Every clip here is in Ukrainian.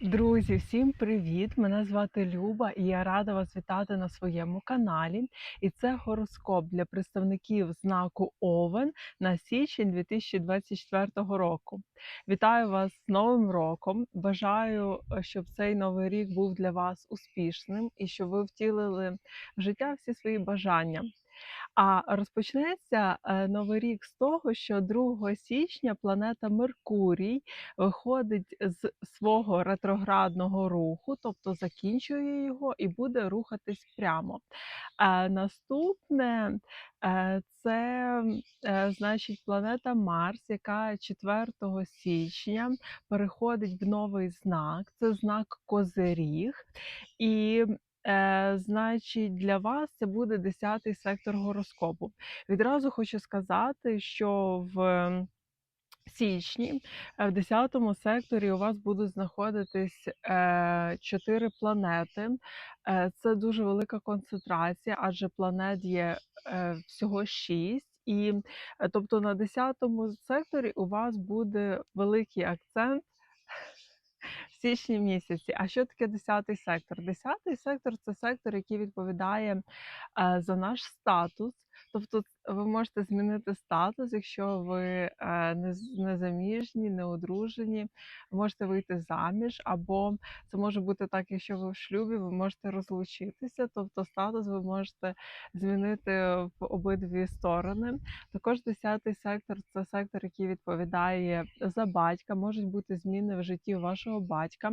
Друзі, всім привіт! Мене звати Люба і я рада вас вітати на своєму каналі. І це гороскоп для представників знаку Овен на січень 2024 року. Вітаю вас з Новим роком! Бажаю, е, щоб цей новий рік був для вас успішним і щоб ви втілили в життя всі свої бажання. А розпочнеться е, новий рік з того, що 2 січня планета Меркурій виходить з свого ретроградного руху, тобто закінчує його і буде рухатись прямо. Е, Наступне е, це значить планета Марс, яка 4 січня переходить в новий знак. Це знак Козиріг. І Е, значить, для вас це буде 10-й сектор гороскопу. Відразу хочу сказати, що в січні е, в 10 секторі у вас будуть знаходитись е, 4 планети. Е, це дуже велика концентрація, адже планет є е, всього 6. І е, тобто на 10 секторі у вас буде великий акцент в січні місяці. А що таке 10 сектор? 10 сектор це сектор, який відповідає е, за наш статус. Тобто ви можете змінити статус, якщо ви е, не, заміжні, не одружені, можете вийти заміж, або це може бути так, якщо ви в шлюбі, ви можете розлучитися, тобто статус ви можете змінити в обидві сторони. Також 10 сектор це сектор, який відповідає за батька. Можуть бути зміни в житті вашого батька,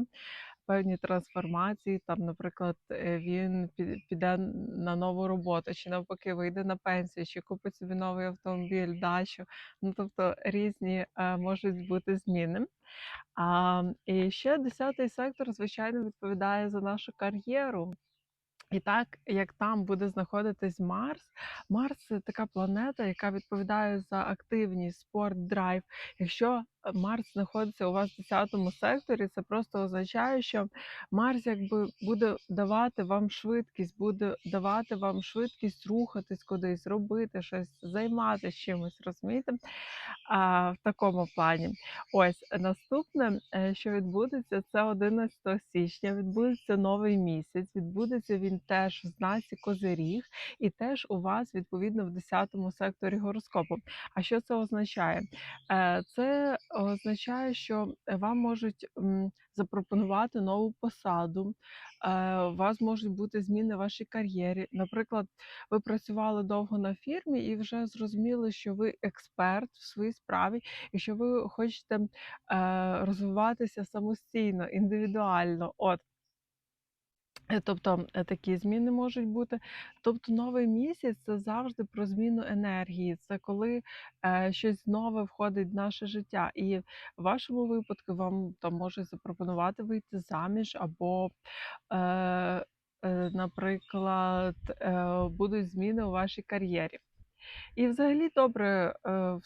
певні трансформації. Там, наприклад, е, він пі- піде на нову роботу, чи навпаки вийде на пенсію, чи купить собі новий автомобіль, дачу. Ну тобто різні е, можуть бути зміни. А, і ще 10 сектор, звичайно, відповідає за нашу кар'єру. І так як там буде знаходитись Марс, Марс це така планета, яка відповідає за активність, спорт, драйв. Якщо Марс знаходиться у вас в 10 секторі, це просто означає, що Марс якби буде давати вам швидкість, буде давати вам швидкість рухатись кудись, робити щось, займатися чимось, розумієте? А, в такому плані. Ось наступне, е, що відбудеться, це 11 січня. Відбудеться новий місяць. Відбудеться він теж в знаці Козиріг, і теж у вас відповідно в 10 секторі гороскопу. А що це означає? Е, Це означає, що вам можуть запропонувати нову посаду. е, У вас можуть бути зміни в вашій кар'єрі. Наприклад, ви працювали довго на фірмі і вже зрозуміли, що ви експерт в своїй справі, і що ви хочете е, розвиватися самостійно, індивідуально. От. Е, Тобто е, такі зміни можуть бути. Тобто новий місяць це завжди про зміну енергії. Це коли е, щось нове входить в наше життя. І в вашому випадку вам там можуть запропонувати вийти заміж, або, е, е, наприклад, будуть зміни у вашій кар'єрі. І взагалі добре е,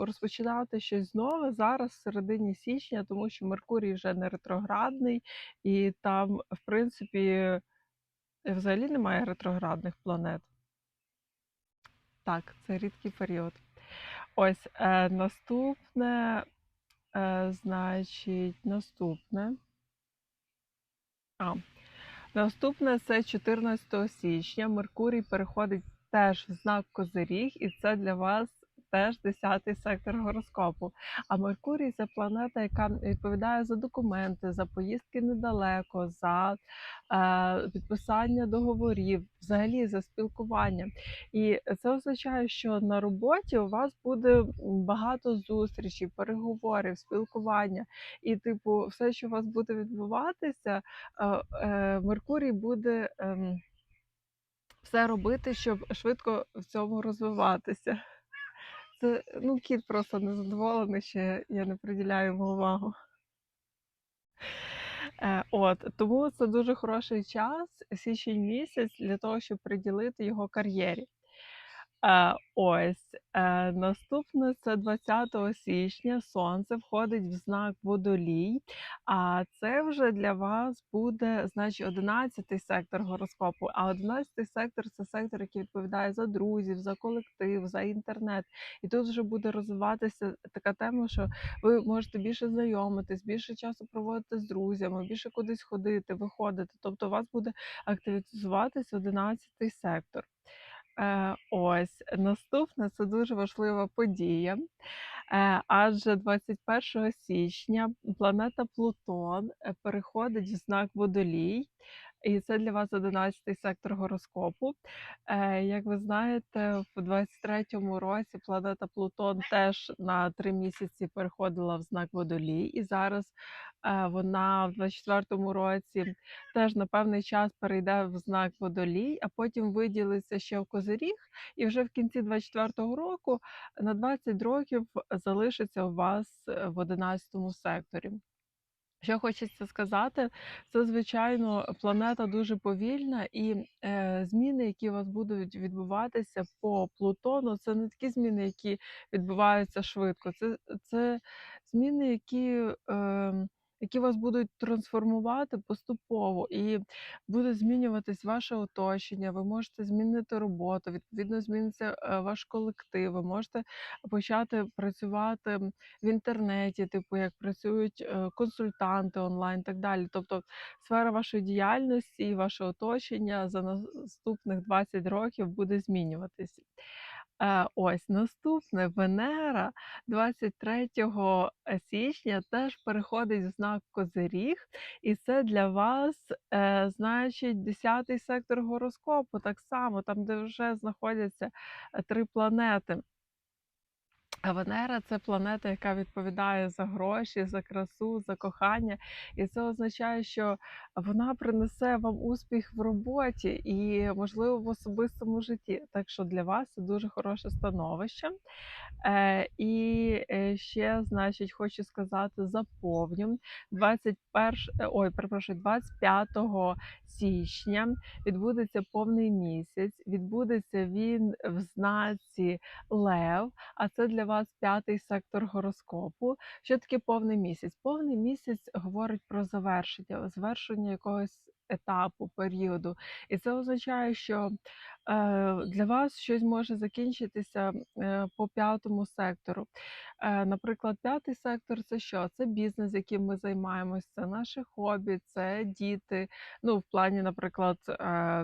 розпочинати щось нове зараз, в середині січня, тому що Меркурій вже не ретроградний, і там, в принципі, взагалі немає ретроградних планет. Так, це рідкий період. Ось е, наступне, е, значить, наступне. А, наступне це 14 січня. Меркурій переходить теж в знак Козиріг, і це для вас теж 10-й сектор гороскопу. А Меркурій це планета, яка відповідає за документи, за поїздки недалеко, за е, підписання договорів, взагалі за спілкування. І це означає, що на роботі у вас буде багато зустрічей, переговорів, спілкування. І, типу, все, що у вас буде відбуватися, е, е, Меркурій буде ем, все робити, щоб швидко в цьому розвиватися. Це ну, кіт просто незадоволений, що я не приділяю йому увагу. Е, от тому це дуже хороший час, січень місяць, для того, щоб приділити його кар'єрі. Ось, е, наступне це 20 січня сонце входить в знак Водолій, а це вже для вас буде, значить, 11 сектор гороскопу. А 11 сектор це сектор, який відповідає за друзів, за колектив, за інтернет. І тут вже буде розвиватися така тема, що ви можете більше знайомитись, більше часу проводити з друзями, більше кудись ходити, виходити. Тобто у вас буде активізуватись 11 сектор. Е, ось наступне це дуже важлива подія. Е, адже 21 січня планета Плутон е, переходить в знак Водолій, і це для вас 11 сектор гороскопу. Як ви знаєте, в 23-му році планета Плутон теж на три місяці переходила в знак Водолій, і зараз вона в 24-му році теж на певний час перейде в знак Водолій, а потім виділиться ще в Козиріг, і вже в кінці 24-го року на 20 років залишиться у вас е, в 11 секторі. Що хочеться сказати, це звичайно планета дуже повільна, і е, зміни, які у вас будуть відбуватися по Плутону, це не такі зміни, які відбуваються швидко. Це, це зміни, які, е, які вас будуть трансформувати поступово, і буде змінюватись ваше оточення. Ви можете змінити роботу, відповідно, зміниться е, ваш колектив. Ви можете почати працювати в інтернеті, типу як працюють е, консультанти онлайн, і так далі. Тобто сфера вашої діяльності і ваше оточення за наступних 20 років буде змінюватись. Е, ось наступне. Венера 23 січня теж переходить в знак Козиріг, і це для вас, е, значить, 10 сектор гороскопу, так само, там, де вже знаходяться е, три планети. А Венера це планета, яка відповідає за гроші, за красу, за кохання. І це означає, що вона принесе вам успіх в роботі і, можливо, в особистому житті. Так що для вас це дуже хороше становище. Е, І е, ще, значить, хочу сказати, заповню 21, е, ой, перепрошую, 25 січня відбудеться повний місяць. Відбудеться він в знаці Лев, а це для вас п'ятий сектор гороскопу. Що таке повний місяць? Повний місяць говорить про завершення, завершення якогось етапу, періоду. І це означає, що е, для вас щось може закінчитися е, по п'ятому сектору. Е, наприклад, п'ятий сектор це що? Це бізнес, яким ми займаємося, це наше хобі, це діти. Ну, в плані, наприклад,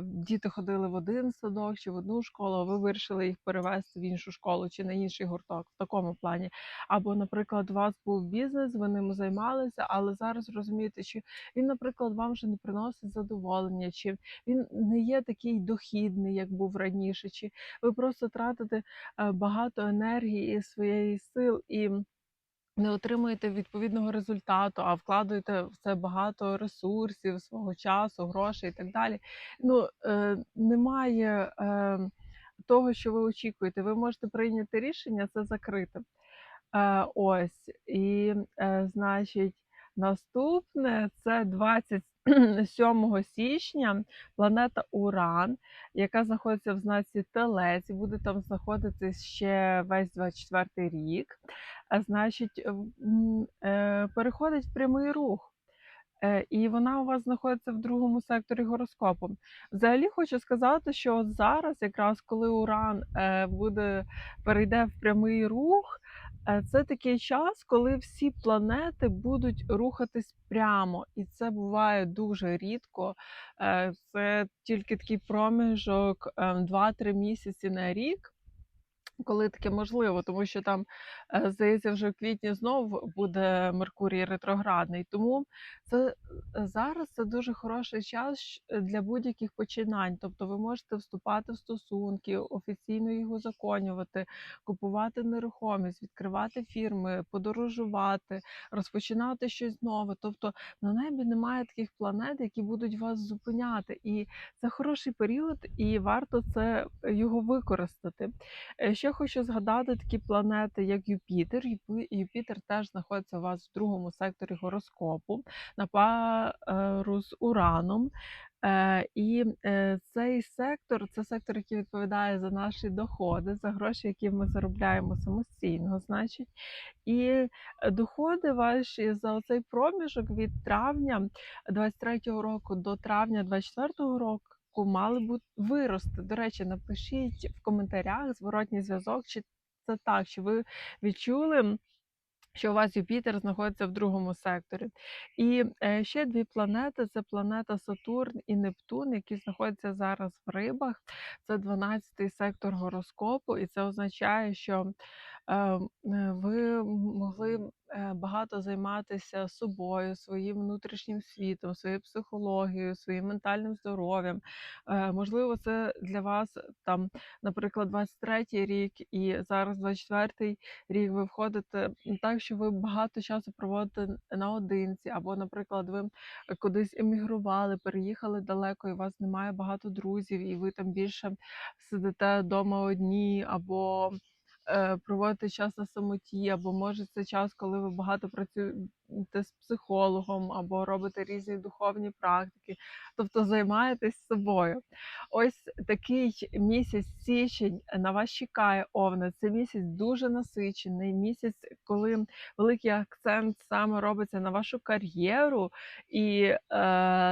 діти ходили в один садок чи в одну школу, а ви вирішили їх перевести в іншу школу чи на інший гурток в такому плані. Або, наприклад, у вас був бізнес, ви ним займалися, але зараз розумієте, чи він, наприклад, вам вже не приносить задоволення, чи він не є такий дохідний, як був раніше, чи ви просто тратите е, багато енергії і своєї сил і. Не отримуєте відповідного результату, а вкладаєте в це багато ресурсів, свого часу, грошей і так далі. Ну е, немає е, того, що ви очікуєте. Ви можете прийняти рішення це закрити. Е, ось і е, значить, наступне це 27 січня планета Уран, яка знаходиться в знаці Телець, і буде там знаходитись ще весь 24 рік. А значить, е, переходить в прямий рух. Е, І вона у вас знаходиться в другому секторі гороскопу. Взагалі хочу сказати, що от зараз, якраз коли Уран е, буде перейде в прямий рух, це такий час, коли всі планети будуть рухатись прямо, і це буває дуже рідко. Е, Це тільки такий проміжок е, 2-3 місяці на рік. Коли таке можливо, тому що там, е, здається, вже в квітні знов буде Меркурій ретроградний. Тому це е, зараз це дуже хороший час для будь-яких починань. Тобто ви можете вступати в стосунки, офіційно їх узаконювати, купувати нерухомість, відкривати фірми, подорожувати, розпочинати щось нове. Тобто на небі немає таких планет, які будуть вас зупиняти. І це хороший період, і варто це його використати. Е, Хочу згадати такі планети, як Юпітер. Юпітер теж знаходиться у вас в другому секторі гороскопу на пару з Ураном. Е, і е, цей сектор це сектор, який відповідає за наші доходи, за гроші, які ми заробляємо самостійно, значить. І е, доходи ваші за цей проміжок від травня 23-го року до травня 24-го року мали б вирости. До речі, напишіть в коментарях зворотній зв'язок, чи це так, чи ви відчули. Що у вас Юпітер знаходиться в другому секторі. І е, ще дві планети: це планета Сатурн і Нептун, які знаходяться зараз в рибах. Це 12-й сектор гороскопу, і це означає, що ви могли е, багато займатися собою, своїм внутрішнім світом, своєю психологією, своїм ментальним здоров'ям. Е, Можливо, це для вас там, наприклад, 23-й рік і зараз 24-й рік ви входите так, що ви багато часу проводите наодинці, або, наприклад, ви кудись емігрували, переїхали далеко, і у вас немає багато друзів, і ви там більше сидите вдома одні, або е, проводите час на самоті, або може це час, коли ви багато працюєте з психологом, або робите різні духовні практики, тобто займаєтесь собою. Ось такий місяць січень на вас чекає овна. Це місяць дуже насичений, місяць, коли великий акцент саме робиться на вашу кар'єру і е,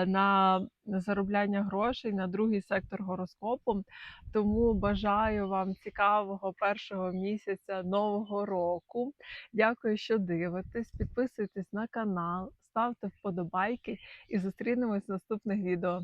на заробляння грошей на другий сектор гороскопу. Тому бажаю вам цікавого першого місяця нового року. Дякую, що дивитесь. Підписуйтесь на канал, ставте вподобайки і зустрінемось в наступних відео.